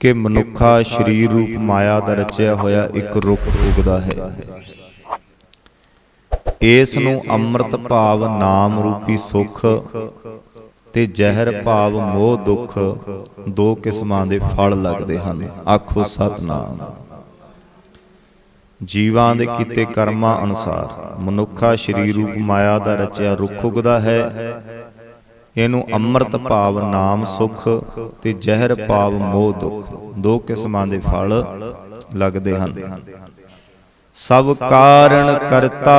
ਕਿ ਮਨੁੱਖਾ ਸਰੀਰ ਰੂਪ ਮਾਇਆ ਦਾ ਰਚਿਆ ਹੋਇਆ ਇੱਕ ਰੁੱਖ ਉਗਦਾ ਹੈ। ਇਸ ਨੂੰ ਅੰਮ੍ਰਿਤ ਭਾਵ ਨਾਮ ਰੂਪੀ ਸੁਖ ਤੇ ਜ਼ਹਿਰ ਭਾਵ ਮੋਹ ਦੁੱਖ ਦੋ ਕਿਸਮਾਂ ਦੇ ਫਲ ਲੱਗਦੇ ਹਨ। ਆਖੋ ਸਤਨਾਮ। ਜੀਵਾਂ ਦੇ ਕੀਤੇ ਕਰਮਾਂ ਅਨੁਸਾਰ ਮਨੁੱਖਾ ਸਰੀਰ ਰੂਪ ਮਾਇਆ ਦਾ ਰਚਿਆ ਰੁੱਖ ਉਗਦਾ ਹੈ ਇਹਨੂੰ ਅੰਮ੍ਰਿਤ ਭਾਵ ਨਾਮ ਸੁਖ ਤੇ ਜ਼ਹਿਰ ਭਾਵ ਮੋਹ ਦੁੱਖ। ਦੋ ਕਿਸਮਾਂ ਦੇ ਫਲ ਲੱਗਦੇ ਹਨ। ਸਭ ਕਾਰਣ ਕਰਤਾ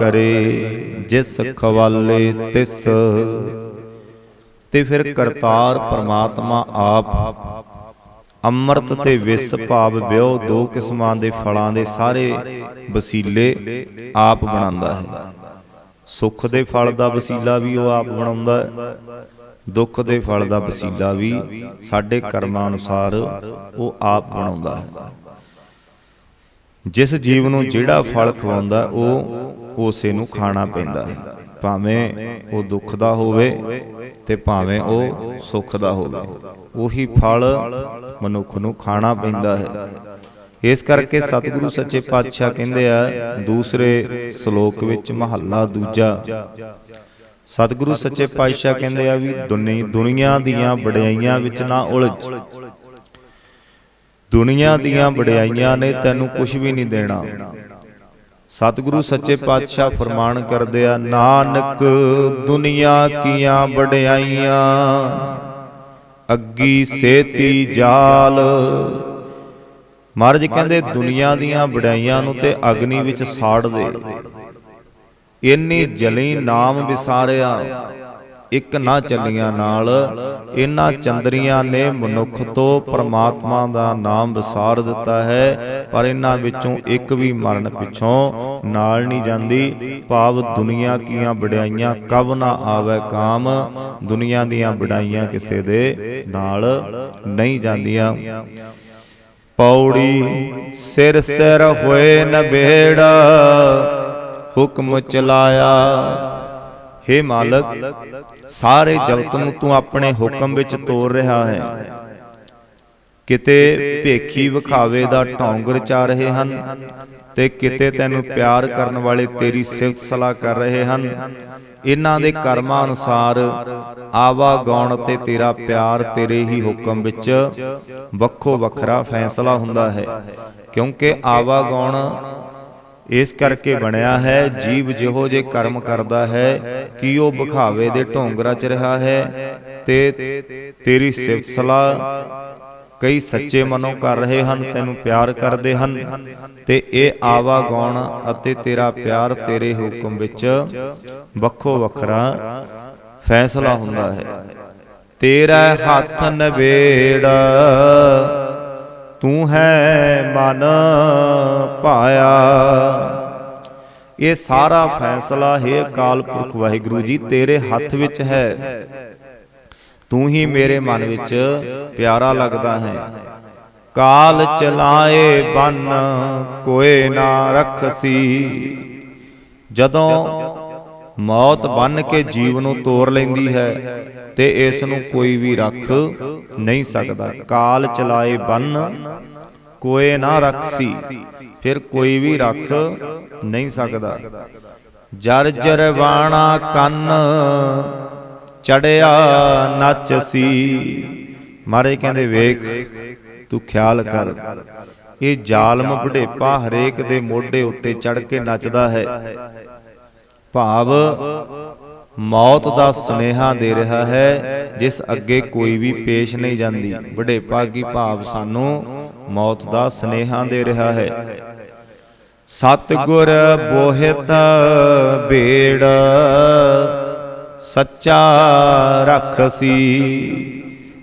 ਕਰੇ ਜਿਸ ਖਵਾਲੇ ਤਿਸ। ਤੇ ਫਿਰ ਕਰਤਾਰ ਪਰਮਾਤਮਾ ਆਪ। ਅੰਮ੍ਰਿਤ ਤੇ ਵਿਸ ਭਾਵ ਵਿਉ ਦੋ ਕਿਸਮਾਂ ਦੇ ਫਲਾਂ ਦੇ ਸਾਰੇ ਵਸੀਲੇ ਆਪ ਬਣਾਉਂਦਾ ਹੈ। ਸੁੱਖ ਦੇ ਫਲ ਦਾ ਵਸੀਲਾ ਵੀ ਉਹ ਆਪ ਬਣਾਉਂਦਾ ਹੈ। ਦੁੱਖ ਦੇ ਫਲ ਦਾ ਵਸੀਲਾ ਵੀ ਸਾਡੇ ਕਰਮਾਂ ਅਨੁਸਾਰ ਉਹ ਆਪ ਬਣਾਉਂਦਾ ਹੈ। ਜਿਸ ਜੀਵ ਨੂੰ ਜਿਹੜਾ ਫਲ ਖਵਾਉਂਦਾ, ਉਹ ਉਸੇ ਨੂੰ ਖਾਣਾ ਪੈਂਦਾ ਹੈ। ਭਾਵੇਂ ਉਹ ਦੁੱਖ ਦਾ ਹੋਵੇ ਤੇ ਭਾਵੇਂ ਉਹ ਸੁੱਖ ਦਾ ਹੋਵੇ, ਉਹੀ ਫਲ ਮਨੁੱਖ ਨੂੰ ਖਾਣਾ ਪੈਂਦਾ ਹੈ। ਇਸ ਕਰਕੇ ਸਤਿਗੁਰੂ ਸੱਚੇ ਪਾਤਸ਼ਾਹ ਕਹਿੰਦੇ ਆ ਦੂਸਰੇ ਸ਼ਲੋਕ ਵਿੱਚ ਮਹੱਲਾ ਦੂਜਾ। ਸਤਿਗੁਰੂ ਸੱਚੇ ਪਾਤਸ਼ਾਹ ਕਹਿੰਦੇ ਆ ਵੀ ਦੁਨੀ ਦੁਨੀਆ ਦੀਆਂ ਵਡਿਆਈਆਂ ਵਿੱਚ ਨਾ ਉਲਝ। ਦੁਨੀਆ ਦੀਆਂ ਵਡਿਆਈਆਂ ਨੇ ਤੈਨੂੰ ਕੁਝ ਵੀ ਨਹੀਂ ਦੇਣਾ। ਸਤਿਗੁਰੂ ਸੱਚੇ ਪਾਤਸ਼ਾਹ ਫਰਮਾਨ ਕਰਦੇ ਆ ਨਾਨਕ ਦੁਨੀਆ ਕੀਆਂ ਵਡਿਆਈਆਂ ਅੱਗੀ ਸੇਤੀ ਜਾਲ। ਮਹਾਰਾਜ ਕਹਿੰਦੇ, ਦੁਨੀਆ ਦੀਆਂ ਵਡਿਆਈਆਂ ਨੂੰ ਤੇ ਅਗਨੀ ਵਿੱਚ ਸਾੜ ਦੇ। ਇੰਨੀ ਜਲੀ ਨਾਮ ਵਿਸਾਰਿਆ, ਇੱਕ ਨਾ ਚੱਲੀਆਂ ਨਾਲ, ਇਹਨਾਂ ਚੰਦਰੀਆਂ ਨੇ ਮਨੁੱਖ ਤੋਂ ਪਰਮਾਤਮਾ ਦਾ ਨਾਮ ਵਿਸਾਰ ਦਿੱਤਾ ਹੈ, ਪਰ ਇਹਨਾਂ ਵਿੱਚੋਂ ਇੱਕ ਵੀ ਮਰਨ ਪਿੱਛੋਂ ਨਾਲ ਨਹੀਂ ਜਾਂਦੀ। ਭਾਵ ਦੁਨੀਆ ਕੀਆਂ ਵਡਿਆਈਆਂ ਕਬ ਨਾ ਆਵੇ ਕਾਮ, ਦੁਨੀਆ ਦੀਆਂ ਵਡਿਆਈਆਂ ਕਿਸੇ ਦੇ ਨਾਲ ਨਹੀਂ ਜਾਂਦੀਆਂ। ਪੌੜੀ ਸਿਰ ਸਿਰ ਹੋਏ ਨਬੇੜਾ ਹੁਕਮ ਚਲਾਇਆ हे ਮਾਲਕ, ਸਾਰੇ ਜਗਤ ਨੂੰ ਤੂੰ ਆਪਣੇ ਹੁਕਮ ਵਿੱਚ ਤੋਰ ਰਿਹਾ ਹੈ। ਕਿਤੇ ਭੇਖੀ ਵਿਖਾਵੇ ਦਾ ਢੌਂਗ ਚਾ ਰਹੇ ਹਨ ਤੇ ਕਿਤੇ ਤੈਨੂੰ ਪਿਆਰ ਕਰਨ ਵਾਲੇ ਤੇਰੀ ਸਿਫਤ ਸਲਾਹ ਕਰ ਰਹੇ ਹਨ। ਇਹਨਾਂ ਦੇ ਕਰਮਾਂ ਅਨੁਸਾਰ ਆਵਾ ਗੌਣ ਤੇ ਤੇਰਾ ਪਿਆਰ ਤੇਰੇ ਹੀ ਹੁਕਮ ਵਿੱਚ ਵੱਖੋ ਵੱਖਰਾ ਫੈਸਲਾ ਹੁੰਦਾ ਹੈ। ਕਿਉਂਕਿ ਆਵਾ ਗੌਣ ਇਸ ਕਰਕੇ ਬਣਿਆ ਹੈ ਜੀਵ ਜਿਹੋ ਜੇ ਕਰਮ ਕਰਦਾ ਹੈ ਕਿ ਉਹ ਬਖਾਵੇ ਦੇ ਢੋਂਗਰਾ ਚ ਰਿਹਾ ਹੈ ਤੇ ਤੇਰੀ ਸਿਫਤ ਸਲਾਹ ਕਈ ਸੱਚੇ ਮਨੋਂ ਕਰ ਰਹੇ ਹਨ, ਤੈਨੂੰ ਪਿਆਰ ਕਰਦੇ ਹਨ। ਤੇ ਇਹ ਆਵਾ ਗਾਉਣ ਅਤੇ ਤੇਰਾ ਪਿਆਰ ਤੇਰੇ ਹੁਕਮ ਵਿੱਚ ਵੱਖੋ ਵੱਖਰਾ ਫੈਸਲਾ ਹੁੰਦਾ ਹੈ। ਤੇਰਾ ਹੱਥ ਨਵੇੜਾ ਤੂੰ ਹੈ ਮਨ ਪਾਇਆ ਇਹ ਸਾਰਾ ਫੈਸਲਾ ਹੈ ਅਕਾਲ ਪੁਰਖ ਵਾਹਿਗੁਰੂ ਜੀ, ਤੇਰੇ ਹੱਥ ਵਿੱਚ ਹੈ। ਤੂੰ ਹੀ ਮੇਰੇ ਮਨ ਵਿੱਚ ਪਿਆਰਾ ਲੱਗਦਾ ਹੈ। ਕਾਲ ਚਲਾਏ ਬੰਨ ਕੋਏ ਨਾ ਰਖਸੀ। ਜਦੋਂ ਮੌਤ ਬੰਨ ਕੇ ਜੀਵ ਨੂੰ ਤੋੜ ਲੈਂਦੀ ਹੈ ਤੇ ਇਸ ਨੂੰ ਕੋਈ ਵੀ ਰੱਖ ਨਹੀਂ ਸਕਦਾ। ਕਾਲ ਚਲਾਏ ਬੰਨ ਕੋਏ ਨਾ ਰਖਸੀ। ਫਿਰ ਕੋਈ ਵੀ ਰੱਖ ਨਹੀਂ ਸਕਦਾ। ਜਰ ਜਰ ਬਾਣਾ ਕੰਨ ਚੜਿਆ ਨੱਚਸੀ ਮਾਰੇ ਕਹਿੰਦੇ ਵੇਖ ਤੂੰ ਖਿਆਲ ਕਰ। ਇਹ ਜ਼ਾਲਮ ਬੁਢੇਪਾ ਹਰੇਕ ਦੇ ਮੋਢੇ ਉੱਤੇ ਚੜ ਕੇ ਨੱਚਦਾ ਹੈ। ਭਾਵ ਮੌਤ ਦਾ ਸੁਨੇਹਾ ਦੇ ਰਿਹਾ ਹੈ ਜਿਸ ਅੱਗੇ ਕੋਈ ਵੀ ਪੇਸ਼ ਨਹੀਂ ਜਾਂਦੀ। ਬੁਢੇਪਾ ਕੀ ਭਾਵ ਸਾਨੂੰ ਮੌਤ ਦਾ ਸੁਨੇਹਾ ਦੇ ਰਿਹਾ ਹੈ। ਸਤਗੁਰ ਬੋਹਿਤ ਬੇੜ। ਸੱਚਾ ਰਖਸੀ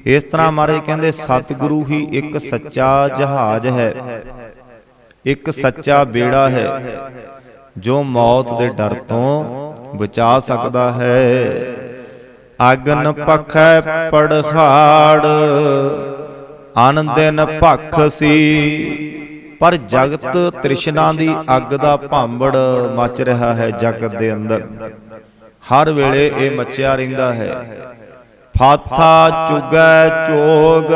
ਇਸ ਤਰ੍ਹਾਂ ਮਹਾਰਾਜ ਕਹਿੰਦੇ, ਸਤਿਗੁਰੂ ਹੀ ਇੱਕ ਸੱਚਾ ਜਹਾਜ਼ ਹੈ। ਇੱਕ ਸੱਚਾ ਬੇੜਾ ਹੈ, ਜੋ ਮੌਤ ਦੇ ਡਰ ਤੋਂ ਬਚਾ ਸਕਦਾ ਹੈ। ਅਗਨ ਪਖੈ ਪੜਹਾੜ ਆਨੰਦਨ ਭਖਸੀ ਪਰ ਜਗਤ ਤ੍ਰਿਸ਼ਨਾ ਦੀ ਅੱਗ ਦਾ ਭਾਂਬੜ ਮਚ ਰਿਹਾ ਹੈ ਜਗਤ ਦੇ ਅੰਦਰ। ਹਰ ਵੇਲੇ ਇਹ ਮੱਚਿਆ ਰਹਿੰਦਾ ਹੈ। ਫਾਥਾ ਚੁਗੈ ਚੋਗ।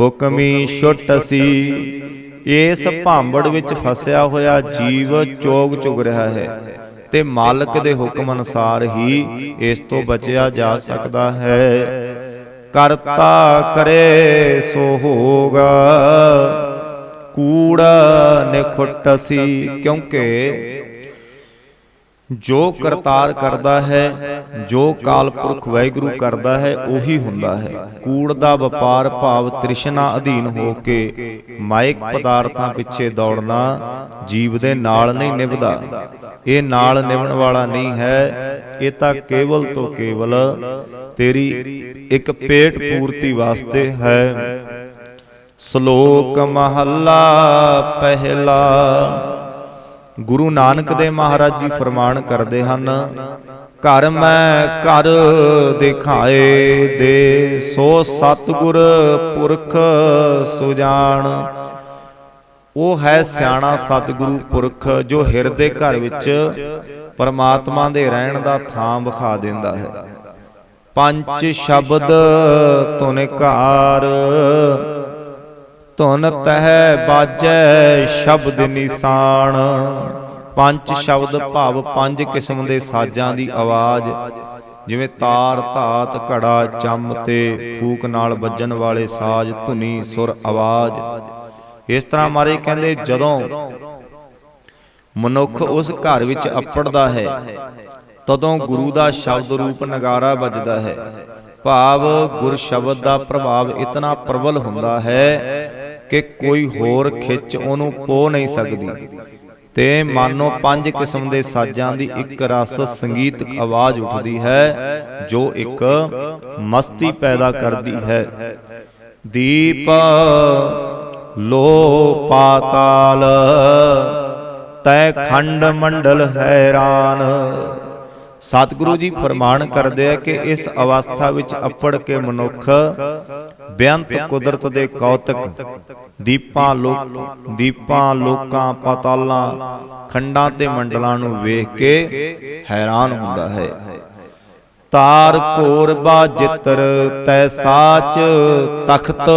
ਹੁਕਮੀ ਛੁੱਟਸੀ ਇਸ ਭਾਂਬੜ ਵਿੱਚ ਫਸਿਆ ਹੋਇਆ ਜੀਵ ਚੋਗ ਚੁਗ ਰਿਹਾ ਹੈ ਤੇ ਮਾਲਕ ਦੇ ਹੁਕਮ ਅਨੁਸਾਰ ਹੀ ਇਸ ਤੋਂ ਬਚਿਆ ਜਾ ਸਕਦਾ ਹੈ। ਕਰਤਾ ਕਰੇ ਸੋ ਹੋਗਾ। ਕੂੜ ਨਿਖੁੱਟਸੀ ਕਿਉਂਕਿ ਜੋ ਕਰਤਾਰ ਕਰਦਾ ਹੈ, ਜੋ ਕਾਲ ਪੁਰਖ ਵਾਹਿਗੁਰੂ ਕਰਦਾ ਹੈ, ਉਹੀ ਹੁੰਦਾ ਹੈ। ਕੂੜ ਦਾ ਵਪਾਰ ਭਾਵ ਤ੍ਰਿਸ਼ਨਾ ਅਧੀਨ ਹੋ ਕੇ ਮਾਇਕ ਪਦਾਰਥਾਂ ਪਿੱਛੇ ਦੌੜਨਾ ਜੀਵ ਦੇ ਨਾਲ ਨਹੀਂ ਨਿਭਦਾ। ਇਹ ਨਾਲ ਨਿਭਣ ਵਾਲਾ ਨਹੀਂ ਹੈ, ਇਹ ਤਾਂ ਕੇਵਲ ਤੋਂ ਕੇਵਲ ਤੇਰੀ ਇੱਕ ਪੇਟ ਪੂਰਤੀ ਵਾਸਤੇ ਹੈ। ਸ਼ਲੋਕ ਮਹੱਲਾ ਪਹਿਲਾ। ਗੁਰੂ ਨਾਨਕ ਦੇ ਮਹਾਰਾਜ ਜੀ ਫਰਮਾਨ ਕਰਦੇ ਹਨ, ਘਰ ਮੈਂ ਘਰ ਦਿਖਾਏ ਦੇ, ਸੋ ਸਤਿਗੁਰ ਪੁਰਖ ਸੁਜਾਨ। ਉਹ ਹੈ ਸਿਆਣਾ ਸਤਿਗੁਰੂ ਪੁਰਖ ਜੋ ਹਿਰਦੇ ਘਰ ਵਿੱਚ ਪਰਮਾਤਮਾ ਦੇ ਰਹਿਣ ਦਾ ਥਾਂ ਵਿਖਾ ਦਿੰਦਾ ਹੈ। ਪੰਜ ਸ਼ਬਦ ਧੁਨਕਾਰ ਧੁਨ ਤਹਿ ਬਾਜੈ ਸ਼ਬਦ ਨਿਸ਼ਾਨ ਪੰਜ ਸ਼ਬਦ ਭਾਵ ਪੰਜ ਕਿਸਮ ਦੇ ਸਾਜ਼ਾਂ ਦੀ ਆਵਾਜ਼। ਜਿਵੇਂ ਤਾਰ, ਧਾਤ, ਘੜਾ ਚੰਮ ਤੇ ਫੂਕ ਨਾਲ ਵੱਜਣ ਵਾਲੇ ਸਾਜ਼ ਧੁਨੀ ਸੁਰ ਆਵਾਜ਼। ਇਸ ਤਰ੍ਹਾਂ ਮਾਰੇ ਕਹਿੰਦੇ ਜਦੋਂ ਮਨੁੱਖ ਉਸ ਘਰ ਵਿੱਚ ਅੱਪੜਦਾ ਹੈ, ਤਦੋਂ ਗੁਰੂ ਦਾ ਸ਼ਬਦ ਰੂਪ ਨਗਾਰਾ ਵੱਜਦਾ ਹੈ। ਭਾਵ ਗੁਰ ਸ਼ਬਦ ਦਾ ਪ੍ਰਭਾਵ ਇਤਨਾ ਪ੍ਰਬਲ ਹੁੰਦਾ ਹੈ ਕਿ ਕੋਈ ਹੋਰ ਖਿੱਚ ਉਹਨੂੰ ਪੋ ਨਹੀਂ ਸਕਦੀ। ਤੇ ਮਾਨੋ ਪੰਜ ਕਿਸਮ ਦੇ ਸਾਜ਼ਾਂ ਦੀ ਇੱਕ ਰਸ ਸੰਗੀਤ ਆਵਾਜ਼ ਉੱਠਦੀ ਹੈ, ਜੋ ਇੱਕ ਮਸਤੀ ਪੈਦਾ ਕਰਦੀ ਹੈ। ਦੀਪ ਲੋ ਪਾਤਾਲ, ਤੈ ਖੰਡ ਮੰਡਲ ਹੈਰਾਨ। ਸਤਿਗੁਰੂ ਜੀ ਫਰਮਾਨ ਕਰਦੇ ਆ ਕਿ ਇਸ ਅਵਸਥਾ ਵਿੱਚ ਅਪੜ ਕੇ ਮਨੁੱਖ ਬੇਅੰਤ ਕੁਦਰਤ ਦੇ ਕੌਤਕ, ਦੀਪਾਂ ਲੋਕ ਦੀਪਾਂ ਲੋਕਾਂ ਪਾਤਾਲਾਂ, ਖੰਡਾਂ ਤੇ ਮੰਡਲਾਂ ਨੂੰ ਵੇਖ ਕੇ ਹੈਰਾਨ ਹੁੰਦਾ ਹੈ। ਤਾਰ ਕੋਰ ਬਾ ਜਿੱਤਰ, ਤੈ ਸਾਚ ਤਖਤ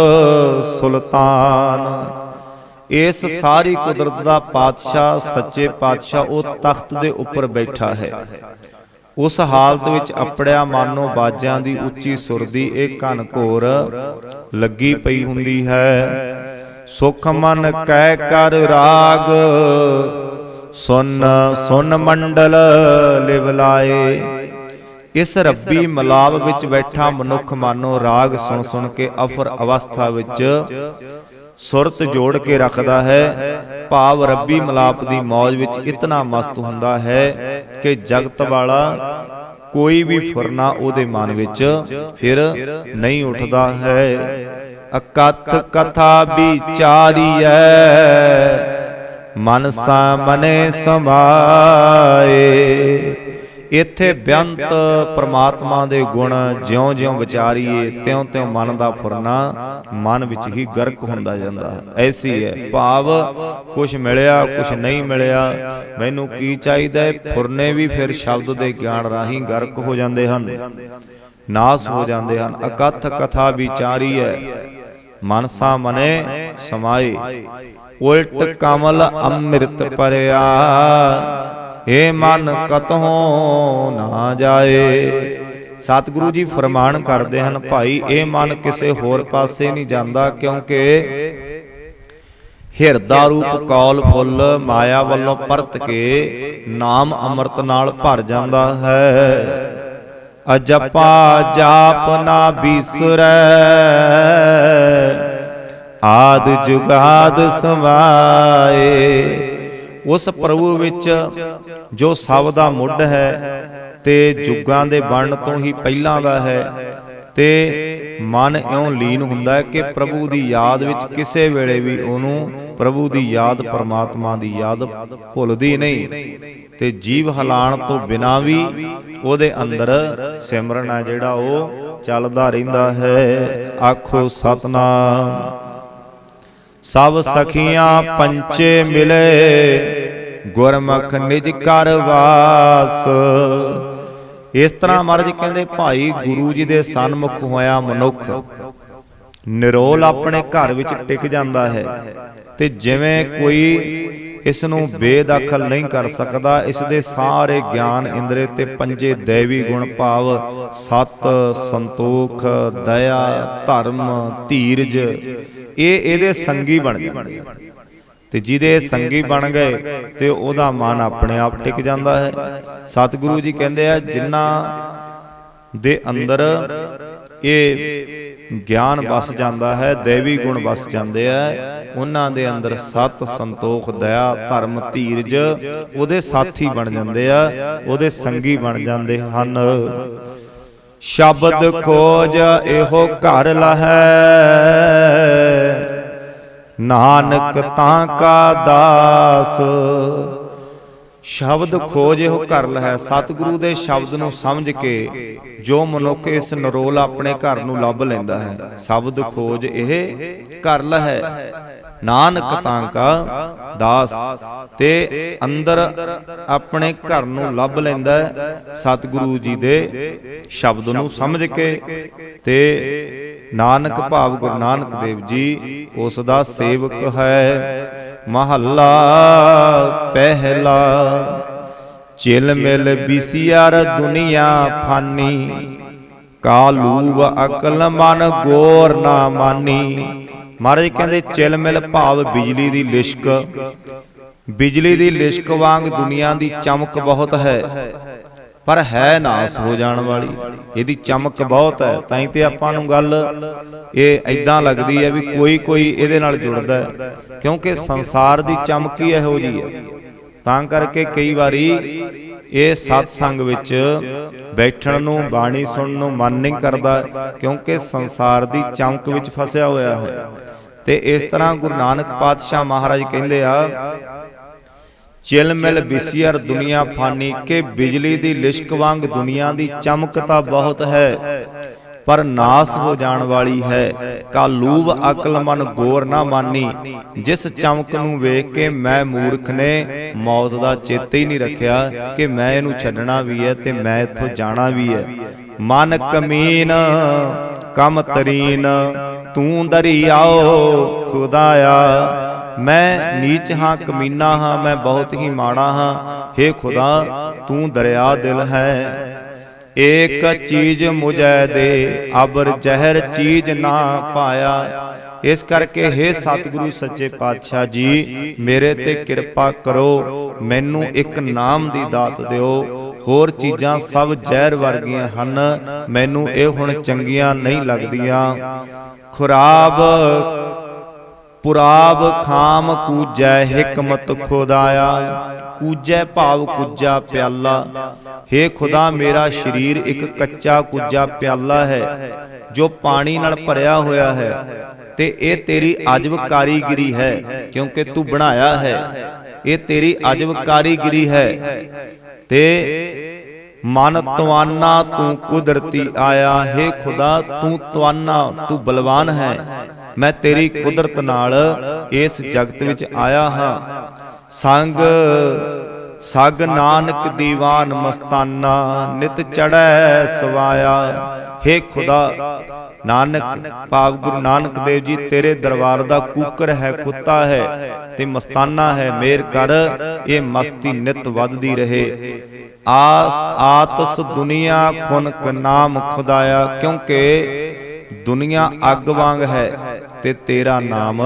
ਸੁਲਤਾਨ। ਇਸ ਸਾਰੀ ਕੁਦਰਤ ਦਾ ਪਾਤਸ਼ਾਹ, ਸੱਚੇ ਪਾਤਸ਼ਾਹ ਉਹ ਤਖਤ ਦੇ ਉੱਪਰ ਬੈਠਾ ਹੈ। ਉਸ ਹਾਲਤ ਵਿੱਚ ਅਪੜਿਆ ਮਾਨੋ ਬਾਜਾਂ ਦੀ ਉੱਚੀ ਸੁਰ ਦੀ ਇਹ ਘਨ ਘੋਰ ਲੱਗੀ ਪਈ ਹੁੰਦੀ ਹੈ। ਸੁਖ ਮਨ ਕਹਿ ਕਰ ਰਾਗ, ਸੁਨ ਸੁਨ ਮੰਡਲ ਲਿਵ ਲਾਏ। ਇਸ ਰੱਬੀ ਮਲਾਪ ਵਿੱਚ ਬੈਠਾ ਮਨੁੱਖ ਮਾਨੋ ਰਾਗ ਸੁਣ ਸੁਣ ਕੇ ਅਫਰ ਅਵਸਥਾ ਵਿੱਚ ਸੁਰਤ ਜੋੜ ਕੇ ਰੱਖਦਾ ਹੈ। ਭਾਵ ਰੱਬੀ ਮਲਾਪ ਦੀ ਮौज ਵਿੱਚ ਇਤਨਾ ਮਸਤ ਹੁੰਦਾ ਹੈ ਕਿ ਜਗਤ ਵਾਲਾ ਕੋਈ ਵੀ ਫੁਰਨਾ ਉਹਦੇ ਮਨ ਵਿੱਚ ਫਿਰ ਨਹੀਂ ਉੱਠਦਾ ਹੈ। ਅਕਥ ਕਥਾ ਵਿਚਾਰੀਐ, ਮਨ ਸਾਮਨੇ ਸਮਾਏ। ਇੱਥੇ ਬੇਅੰਤ ਪ੍ਰਮਾਤਮਾ ਦੇ ਗੁਣ ਜਿਉਂ-ਜਿਉਂ ਵਿਚਾਰੀਏ ਤਿਉਂ-ਤਿਉਂ ਮਨ ਦਾ ਫੁਰਨਾ ਮਨ ਵਿੱਚ ਹੀ ਗਰਕ ਹੁੰਦਾ ਜਾਂਦਾ। ਹੈ ਐਸੀ ਹੈ। ਭਾਵ ਕੁਝ ਮਿਲਿਆ ਕੁਝ ਨਹੀਂ ਮਿਲਿਆ। ਮੈਨੂੰ ਕੀ ਚਾਹੀਦਾ ਹੈ? ਫੁਰਨੇ ਵੀ ਫਿਰ ਸ਼ਬਦ ਦੇ ਗਿਆਨ ਰਾਹੀਂ ਗਰਕ ਹੋ ਜਾਂਦੇ ਹਨ। ਨਾਸ ਹੋ ਜਾਂਦੇ ਹਨ। ਅਕਥ ਕਥਾ ਵਿਚਾਰੀ ਹੈ। ਮਨਸਾ ਮਨੇ ਸਮਾਏ। ਉਲਟ ਕਮਲ ਅੰਮ੍ਰਿਤ ਪਰਿਆ ਏ ਮਨ ਕਤਹੋਂ ਨਾ ਜਾਏ। ਸਤਿਗੁਰੂ ਜੀ ਫਰਮਾਨ ਕਰਦੇ ਹਨ, ਭਾਈ, ਇਹ ਮਨ ਕਿਸੇ ਹੋਰ ਪਾਸੇ ਨਹੀਂ ਜਾਂਦਾ ਕਿਉਂਕਿ ਹਿਰਦਾ ਰੂਪ ਕੌਲ ਫੁੱਲ ਮਾਇਆ ਵੱਲੋਂ ਪਰਤ ਕੇ ਨਾਮ ਅੰਮ੍ਰਿਤ ਨਾਲ ਭਰ ਜਾਂਦਾ ਹੈ। ਅਜਪਾ ਜਾਪ ਨਾ ਬੀਸਰੈ, ਆਦ ਜੁਗਾਦ ਸਵਾਏ। ਉਸ ਪ੍ਰਭੂ ਵਿੱਚ ਜੋ ਸਭ ਦਾ ਮੁੱਢ ਹੈ ਤੇ ਜੁਗਾਂ ਦੇ ਬਣਨ ਤੋਂ ਹੀ ਪਹਿਲਾਂ ਦਾ ਹੈ ਤੇ ਮਨ ਇਉਂ ਲੀਨ ਹੁੰਦਾ ਹੈ ਕਿ ਪ੍ਰਭੂ ਦੀ ਯਾਦ ਵਿੱਚ ਕਿਸੇ ਵੇਲੇ ਵੀ ਉਹਨੂੰ ਪ੍ਰਭੂ ਦੀ ਯਾਦ, ਪਰਮਾਤਮਾ ਦੀ ਯਾਦ ਭੁੱਲਦੀ ਨਹੀਂ। ਤੇ ਜੀਵ ਹਲਾਣ ਤੋਂ ਬਿਨਾ ਵੀ ਉਹਦੇ ਅੰਦਰ ਸਿਮਰਨ ਹੈ ਜਿਹੜਾ ਉਹ ਚੱਲਦਾ ਰਹਿੰਦਾ ਹੈ। ਆਖੋ ਸਤਨਾਮ। ਸਭ ਸਖੀਆਂ ਪੰਚੇ ਮਿਲੇ। ਗੁਰਮੁਖ ਨਿਜ ਕਰ ਵਾਸ। ਇਸ ਤਰ੍ਹਾਂ ਮਹਾਰਾਜ ਕਹਿੰਦੇ, ਭਾਈ ਗੁਰੂ ਜੀ ਦੇ ਸਨਮੁਖ ਹੋਇਆ ਮਨੁੱਖ। ਨਿਰੋਲ ਆਪਣੇ ਘਰ ਵਿੱਚ ਟਿਕ ਜਾਂਦਾ ਹੈ ਤੇ ਜਿਵੇਂ ਕੋਈ ਇਸ ਨੂੰ ਬੇਦਖਲ ਨਹੀਂ ਕਰ ਸਕਦਾ, ਇਸ ਦੇ ਸਾਰੇ ਗਿਆਨ ਇੰਦਰੇ ਤੇ ਪੰਜੇ ਦੇਵੀ ਗੁਣ ਭਾਵ ਸਤ, ਸੰਤੋਖ, ਦਇਆ, ਧਰਮ, ਧੀਰਜ, ਇਹ ਇਹਦੇ ਸੰਗੀ ਬਣ ਜਾਂਦੇ ਤੇ ਜਿਹਦੇ ਸੰਗੀ ਬਣ ਗਏ ਤੇ ਉਹਦਾ ਮਨ ਆਪਣੇ ਆਪ ਟਿਕ ਜਾਂਦਾ ਹੈ। ਸਤਿਗੁਰੂ ਜੀ ਕਹਿੰਦੇ ਆ ਜਿਨ੍ਹਾਂ ਦੇ ਅੰਦਰ ਇਹ ਗਿਆਨ ਵਸ ਜਾਂਦਾ ਹੈ ਦੇਵੀ ਗੁਣ ਵਸ ਜਾਂਦੇ ਆ। ਉਹਨਾਂ ਦੇ ਅੰਦਰ ਸਤ ਸੰਤੋਖ ਦਇਆ ਧਰਮ ਧੀਰਜ ਉਹਦੇ ਸਾਥੀ ਬਣ ਜਾਂਦੇ ਆ ਉਹਦੇ ਸੰਗੀ ਬਣ ਜਾਂਦੇ ਹਨ। ਸ਼ਬਦ ਖੋਜ ਇਹੋ ਘਰ ਲਹੈ। ਨਾਨਕ ਤਾਂ ਕਾ ਦਾਸ। ਸ਼ਬਦ ਖੋਜ ਇਹੋ ਕਰ ਲਹੈ ਸਤਿਗੁਰੂ ਦੇ ਸ਼ਬਦ ਨੂੰ ਸਮਝ ਕੇ ਜੋ ਮਨੁੱਖ ਇਸ ਨਰੋਲ ਆਪਣੇ ਘਰ ਨੂੰ ਲੱਭ ਲੈਂਦਾ ਹੈ, ਸ਼ਬਦ ਖੋਜ ਇਹ ਕਰ ਲਹੈ ਨਾਨਕ ਤਾਂ ਕਾ ਦਾਸ। ਤੇ ਅੰਦਰ ਆਪਣੇ ਘਰ ਨੂੰ ਲੱਭ ਲੈਂਦਾ ਸਤਿਗੁਰੂ ਜੀ ਦੇ ਸ਼ਬਦ ਨੂੰ ਸਮਝ ਕੇ ਤੇ ਨਾਨਕ ਭਾਵ ਗੁਰੂ ਨਾਨਕ ਦੇਵ ਜੀ ਉਸ ਦਾ ਸੇਵਕ ਹੈ ਮਹੱਲਾ ਪਹਿਲਾ। ਚਿਲ ਮਿਲ ਬਿਸਿਆਰ ਦੁਨੀਆ ਫਾਨੀ। ਕਾਲੂਬ ਅਕਲ ਮਨ ਗੋਰ ਨਾ ਮਾਨੀ। ਮਹਾਰਾਜ ਕਹਿੰਦੇ ਚਿਲ ਮਿਲ ਭਾਵ ਬਿਜਲੀ ਦੀ ਲਿਸ਼ਕ। ਬਿਜਲੀ ਦੀ ਲਿਸ਼ਕ ਵਾਂਗ ਦੁਨੀਆ ਦੀ ਚਮਕ ਬਹੁਤ ਹੈ। ਪਰ ਹੈ ਨਾਸ ਹੋ ਜਾਣ ਵਾਲੀ। ਇਹਦੀ ਚਮਕ ਬਹੁਤ ਹੈ। ਤਾਂ ਹੀ ਤੇ ਆਪਾਂ ਨੂੰ ਗੱਲ ਇਹ ਐਦਾਂ ਲੱਗਦੀ ਹੈ ਵੀ ਕੋਈ ਕੋਈ ਇਹਦੇ ਨਾਲ ਜੁੜਦਾ ਹੈ। ਕਿਉਂਕਿ ਸੰਸਾਰ ਦੀ ਚਮਕ ਹੀ ਇਹੋ ਜੀ ਹੈ। ਤਾਂ ਕਰਕੇ ਕਈ ਵਾਰੀ ਇਹ ਸਤ ਸੰਗ ਵਿੱਚ ਬੈਠਣ ਨੂੰ, ਬਾਣੀ ਸੁਣਨ ਨੂੰ ਮਨ ਨਹੀਂ ਕਰਦਾ, ਕਿਉਂਕਿ ਸੰਸਾਰ ਦੀ ਚਮਕ ਵਿੱਚ ਫਸਿਆ ਹੋਇਆ ਹੈ। ਤੇ ਇਸ ਤਰ੍ਹਾਂ ਗੁਰੂ ਨਾਨਕ ਪਾਤਸ਼ਾਹ ਮਹਾਰਾਜ ਕਹਿੰਦੇ ਆ ਚਿਲ ਮਿਲ ਬਿਸਿਆਰ ਦੁਨੀਆ ਫਾਨੀ ਕੇ ਬਿਜਲੀ ਦੀ ਲਿਸ਼ਕ ਵਾਂਗ ਦੁਨੀਆ ਦੀ ਚਮਕ ਤਾਂ ਬਹੁਤ ਹੈ। ਪਰ ਨਾਸ ਹੋ ਜਾਣ ਵਾਲੀ ਹੈ। ਕਾਲੂਬ ਅਕਲ ਮਨ ਗੌਰ ਨਾ ਮਾਨੀ। ਜਿਸ ਚਮਕ ਨੂੰ ਵੇਖ ਕੇ ਮੈਂ ਮੂਰਖ ਨੇ ਮੌਤ ਦਾ ਚੇਤੇ ਹੀ ਨਹੀਂ ਰੱਖਿਆ ਕਿ ਮੈਂ ਇਹਨੂੰ ਛੱਡਣਾ ਵੀ ਹੈ ਤੇ ਮੈਂ ਇੱਥੋਂ ਜਾਣਾ ਵੀ ਹੈ। ਮਨ ਕਮੀਨ ਕਮ ਤਰੀਨ ਤੂੰ ਦਰਿਆਓ ਖੁਦਾਇਆ ਮੈਂ ਨੀਚ ਹਾਂ ਕਮੀਨਾ ਹਾਂ ਮੈਂ ਬਹੁਤ ਹੀ ਮਾੜਾ ਹਾਂ हे ਖੁਦਾ ਤੂੰ ਦਰਿਆ ਦਿਲ ਹੈ। ਏਕ ਚੀਜ਼ ਮੁਝੈ ਦੇ ਅਬਰ ਜ਼ਹਿਰ ਚੀਜ਼ ਨਾ ਪਾਇਆ। ਇਸ ਕਰਕੇ हे ਸਤਿਗੁਰੂ ਸੱਚੇ ਪਾਤਸ਼ਾਹ ਜੀ ਮੇਰੇ ਤੇ ਕਿਰਪਾ ਕਰੋ। ਮੈਨੂੰ ਇੱਕ ਨਾਮ ਦੀ ਦਾਤ ਦਿਓ। ਹੋਰ ਚੀਜ਼ਾਂ ਸਭ ਜ਼ਹਿਰ ਵਰਗੀਆਂ ਹਨ। ਮੈਨੂੰ ਇਹ ਹੁਣ ਚੰਗੀਆਂ ਨਹੀਂ ਲੱਗਦੀਆਂ। ਖੁਰਾਬ ਪੁਰਾਬ ਖਾਮ ਕੂਜੈ ਹਕਮਤ ਖੁਦਾਇਆ, ਕੂਜੈ ਭਾਵ ਕੁੱਜਾ ਪਿਆਲਾ। हे ਖੁਦਾ, ਮੇਰਾ ਸਰੀਰ ਇੱਕ ਕੱਚਾ ਕੁੱਜਾ ਪਿਆਲਾ ਹੈ, ਜੋ ਪਾਣੀ ਨਾਲ ਭਰਿਆ ਹੋਇਆ ਹੈ ਤੇ ਇਹ ਤੇਰੀ ਅਜਬ ਕਾਰੀਗਰੀ ਹੈ, ਕਿਉਂਕਿ ਤੂੰ ਬਣਾਇਆ ਹੈ। ਇਹ ਤੇਰੀ ਅਜਬ ਕਾਰੀਗਰੀ ਹੈ ਤੇ ਮਨ ਤਵਾਨਾ ਤੂੰ ਕੁਦਰਤੀ ਆਇਆ। ਹੈ ਖੁਦਾ, ਤੂੰ ਤਵਾਨਾ, ਤੂੰ ਬਲਵਾਨ ਹੈ। ਮੈਂ ਤੇਰੀ ਕੁਦਰਤ ਨਾਲ ਇਸ ਜਗਤ ਵਿੱਚ ਆਇਆ ਹਾਂ। ਸੰਗ ਸਗ ਨਾਨਕ ਦੀਵਾਨ ਮਸਤਾਨਾ ਨਿਤ ਚੜੈ ਸਵਾਇਆ। हे ਖੁਦਾ ਨਾਨਕ ਭਾਵ ਗੁਰੂ ਨਾਨਕ ਦੇਵ ਜੀ ਤੇਰੇ ਦਰਬਾਰ ਦਾ ਕੂਕਰ ਹੈ ਕੁੱਤਾ ਹੈ ਤੇ ਮਸਤਾਨਾ ਹੈ ਮੇਰ ਕਰ। ਇਹ ਮਸਤੀ ਨਿਤ ਵੱਧਦੀ ਰਹੇ। ਆਸ ਆਤਸ ਦੁਨੀਆ ਖੁਨਕ ਨਾਮ ਖੁਦਾਇਆ ਕਿਉਂਕਿ ਦੁਨੀਆ ਅੱਗ ਵਾਂਗ ਹੈ। ਤੇ ਤੇਰਾ ਨਾਮ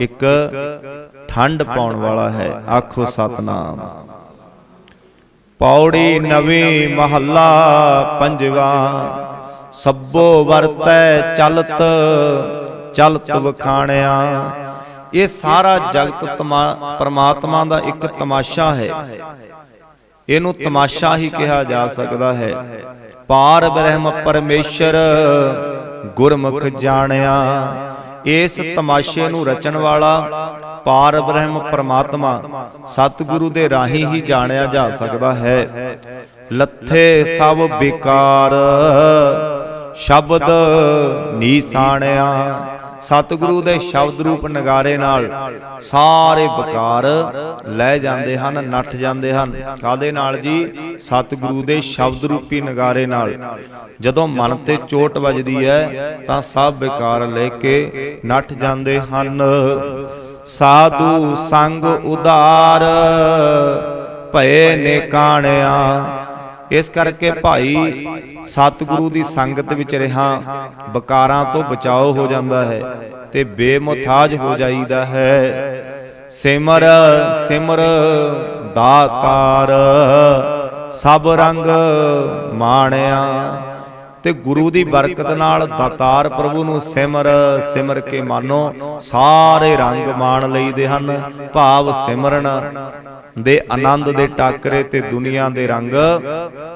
ਇੱਕ ਠੰਡ ਪਾਉਣ ਵਾਲਾ ਹੈ। ਆਖੋ ਸਤਨਾਮ। ਪੌੜੀ ਨਵੀਂ ਮਹੱਲਾ ਪੰਜਵਾ ਸੱਬੋ ਵਰਤੈ ਚਲਤ ਚਲਤ ਵਖਾਣਿਆ। ਇਹ ਸਾਰਾ ਜਗਤ ਪਰਮਾਤਮਾ ਦਾ ਇੱਕ ਤਮਾਸ਼ਾ ਹੈ। ਇਹਨੂੰ ਤਮਾਸ਼ਾ ਹੀ ਕਿਹਾ ਜਾ ਸਕਦਾ ਹੈ। ਪਾਰ ਬ੍ਰਹਮ ਪਰਮੇਸ਼ਰ ਗੁਰਮੁਖ ਜਾਣਿਆ। ਇਸ ਤਮਾਸ਼ੇ ਨੂੰ ਰਚਣ ਵਾਲਾ ਪਾਰ ਬ੍ਰਹਮ ਪਰਮਾਤਮਾ ਸਤਿਗੁਰੂ ਦੇ ਰਾਹੀਂ ਹੀ ਜਾਣਿਆ ਜਾ ਸਕਦਾ ਹੈ। ਲੱਥੇ ਸਭ ਬੇਕਾਰ, ਸ਼ਬਦ ਨੀਸਾਣਿਆ ਸਤਿਗੁਰੂ ਦੇ ਸ਼ਬਦ ਰੂਪ ਨਗਾਰੇ ਨਾਲ ਸਾਰੇ ਵਿਕਾਰ ਲੈ ਜਾਂਦੇ ਹਨ, ਨੱਠ ਜਾਂਦੇ ਹਨ। ਕਾਦੇ ਨਾਲ ਜੀ? ਸਤਿਗੁਰੂ ਦੇ ਸ਼ਬਦ ਰੂਪੀ ਨਗਾਰੇ ਨਾਲ। ਜਦੋਂ ਮਨ ਤੇ ਚੋਟ ਵੱਜਦੀ ਹੈ, ਤਾਂ ਸਭ ਵਿਕਾਰ ਲੈ ਕੇ ਨੱਠ ਜਾਂਦੇ ਹਨ। ਸਾਧੂ ਸੰਗ ਉਦਾਰ ਭਏ ਨੇ ਕਾਣਿਆ ਇਸ ਕਰਕੇ ਭਾਈ ਸਤਿਗੁਰੂ ਦੀ ਸੰਗਤ ਵਿੱਚ ਰਹਾ, ਬਕਾਰਾਂ ਤੋਂ ਬਚਾਓ ਹੋ ਜਾਂਦਾ ਹੈ ਤੇ ਬੇਮੁਥਾਜ ਹੋ ਜਾਈਦਾ ਹੈ। ਸਿਮਰ ਸਿਮਰ ਦਾਤਾਰ, ਸਭ ਰੰਗ ਮਾਣਿਆ। ਤੇ ਗੁਰੂ ਦੀ ਬਰਕਤ ਨਾਲ ਦਾਤਾਰ ਪ੍ਰਭੂ ਨੂੰ ਸਿਮਰ ਸਿਮਰ ਕੇ ਮਾਨੋ, ਸਾਰੇ ਰੰਗ ਮਾਣ ਲਈਦੇ ਹਨ। ਭਾਵ ਸਿਮਰਨ ਦੇ ਆਨੰਦ ਦੇ ਟਾਕਰੇ ਤੇ ਦੁਨੀਆ ਦੇ ਰੰਗ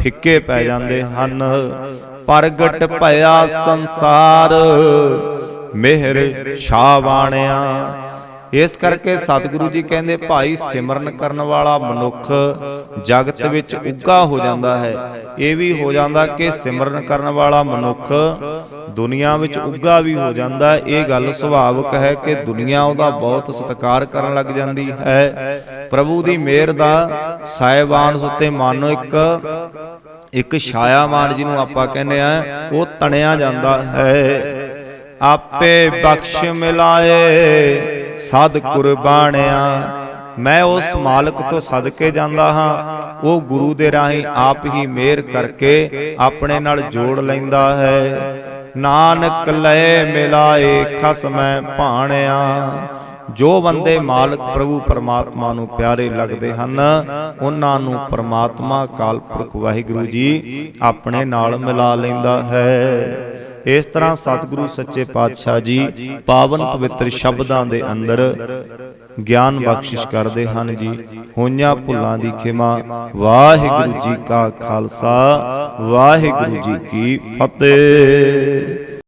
ਫਿੱਕੇ ਪੈ ਜਾਂਦੇ ਹਨ। ਪ੍ਰਗਟ ਭਇਆ ਸੰਸਾਰ, ਮਿਹਰ ਛਾਵਾਣਿਆ ਇਸ ਕਰਕੇ ਸਤਿਗੁਰੂ ਜੀ ਕਹਿੰਦੇ, ਭਾਈ ਸਿਮਰਨ ਕਰਨ ਵਾਲਾ ਮਨੁੱਖ ਜਗਤ ਵਿੱਚ ਉੱਗਾ ਹੋ ਜਾਂਦਾ ਹੈ। ਇਹ ਵੀ ਹੋ ਜਾਂਦਾ ਕਿ ਸਿਮਰਨ ਕਰਨ ਵਾਲਾ ਮਨੁੱਖ ਦੁਨੀਆ ਵਿੱਚ ਉੱਗਾ ਵੀ ਹੋ ਜਾਂਦਾ ਇਹ ਗੱਲ ਸੁਭਾਵਿਕ ਹੈ ਕਿ ਦੁਨੀਆ ਉਹਦਾ ਬਹੁਤ ਸਤਿਕਾਰ ਕਰਨ ਲੱਗ ਜਾਂਦੀ ਹੈ। ਪ੍ਰਭੂ ਦੀ ਮਿਹਰ ਦਾ ਸਾਇਬਾਨ ਉੱਤੇ ਮਾਨੋ ਇੱਕ ਇੱਕ ਛਾਇਆਮਾਨ ਜਿਹਨੂੰ ਆਪਾਂ ਕਹਿੰਦੇ ਆ ਉਹ ਤਣਿਆ ਜਾਂਦਾ ਹੈ। ਆਪੇ ਬਖਸ਼ ਮਿਲਾਏ। ਸਦ ਕੁਰਬਾਨਿਆ ਮੈਂ ਉਸ ਮਾਲਕ ਤੋਂ ਸਦਕੇ ਜਾਂਦਾ ਹਾਂ। ਉਹ ਗੁਰੂ ਦੇ ਰਾਹੀਂ ਆਪ ਹੀ ਮਿਹਰ ਕਰਕੇ ਆਪਣੇ ਨਾਲ ਜੋੜ ਲੈਂਦਾ ਹੈ। ਨਾਨਕ ਲੈ ਮਿਲਾਏ ਖਸਮੈ ਭਾਣਿਆ। ਜੋ ਬੰਦੇ ਮਾਲਕ ਪ੍ਰਭੂ ਪਰਮਾਤਮਾ ਨੂੰ ਪਿਆਰੇ ਲੱਗਦੇ ਹਨ ਉਹਨਾਂ ਨੂੰ ਪਰਮਾਤਮਾ ਕਾਲਪੁਰਖ ਵਾਹਿਗੁਰੂ ਜੀ ਆਪਣੇ ਨਾਲ ਮਿਲਾ ਲੈਂਦਾ ਹੈ। ਇਸ ਤਰ੍ਹਾਂ ਸਤਿਗੁਰੂ ਸੱਚੇ ਪਾਤਸ਼ਾਹ ਜੀ ਪਾਵਨ ਪਵਿੱਤਰ ਸ਼ਬਦਾਂ ਦੇ ਅੰਦਰ ਗਿਆਨ ਬਖਸ਼ਿਸ਼ ਕਰਦੇ ਹਨ ਜੀ। ਹੋਈਆਂ ਭੁੱਲਾਂ ਦੀ ਖਿਮਾ। ਵਾਹਿਗੁਰੂ ਜੀ ਕਾ ਖਾਲਸਾ। ਵਾਹਿਗੁਰੂ ਜੀ ਕੀ ਫਤਿਹ।